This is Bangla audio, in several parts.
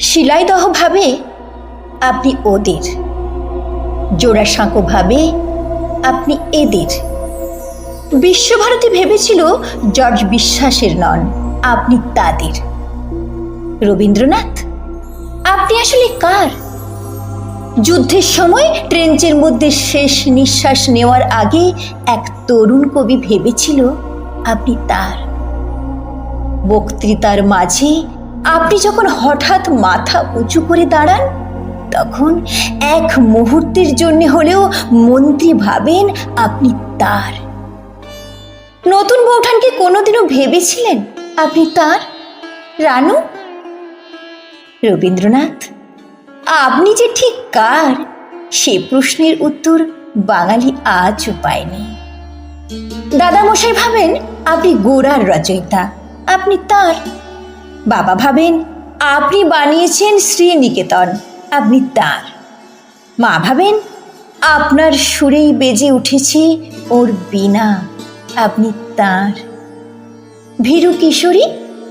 শিলাইদহ ভাবে আপনি ওদের জোড়াসাঁকো ভাবে আপনি এদের। বিশ্বভারতী ভেবেছিল জর্জ বিশ্বাসের নন, আপনি তাদের। রবীন্দ্রনাথ, আপনি আসলে কার? যুদ্ধের সময় ট্রেঞ্চের মধ্যে শেষ নিঃশ্বাস নেওয়ার আগে এক তরুণ কবি ভেবেছিল, আপনি তার বক্তৃতার মাঝে আপনি যখন হঠাৎ মাথা উঁচু করে দাঁড়ান, তখন এক মুহূর্তের জন্য হলেও মন্ত্রী ভাবেন আপনি তার। নতুন বৌঠানকে কোনোদিনও ভেবেছিলেন আপনি তার? রানু? রবীন্দ্রনাথ? আপনি যে ঠিক কার? সে প্রশ্নের উত্তর বাঙালি আজও পায়নি। দাদামশাই ভাবেন আপনি গোড়ার রচয়িতা, আপনি তার। বাবা ভাবেন আপনি বানিয়েছেন শ্রীনিকেতন, আপনি তার। মা ভাবেন আপনার সুরেই বেজে উঠেছে ওর বিনা আপনি তার। ভীরু কিশোরী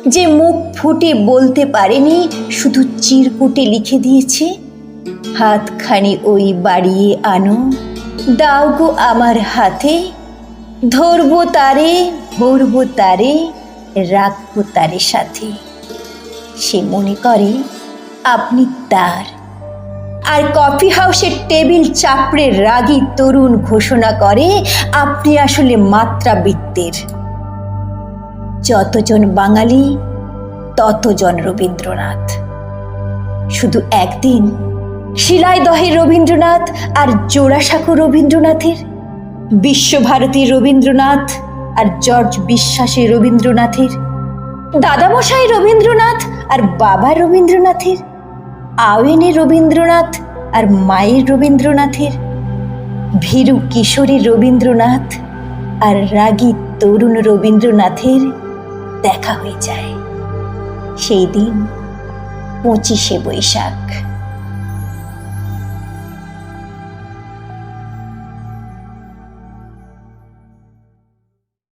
যে মুখ ফুটে বলতে পারেনি, শুধু চিরকুটে লিখে দিয়েছে, হাতখানি ওই বাড়িয়ে আনো, দাও গো আমার হাতে, ধরবো তারে, ভরবো তারে, রাখব তারে সাথে। সে মনে করে, আপনি তার। আর কফি হাউসের টেবিল চাপড়ে রাগী তরুণ ঘোষণা করে, আপনি আসলে মাত্রাবৃত্তের। যতজন বাঙালি, ততজন রবীন্দ্রনাথ। শুধু একদিন। শিলাইদহের রবীন্দ্রনাথ আর জোড়াসাঁকো রবীন্দ্রনাথের। বিশ্বভারতী রবীন্দ্রনাথ আর জর্জ বিশ্বাসের রবীন্দ্রনাথের। দাদামশাই রবীন্দ্রনাথ আর বাবা রবীন্দ্রনাথের। আওয়েনের রবীন্দ্রনাথ আর মায়ের রবীন্দ্রনাথের। ভীরু কিশোরী রবীন্দ্রনাথ আর রাগী তরুণ রবীন্দ্রনাথের দেখা হয়ে যায়। সেই দিন পঁচিশে বৈশাখ।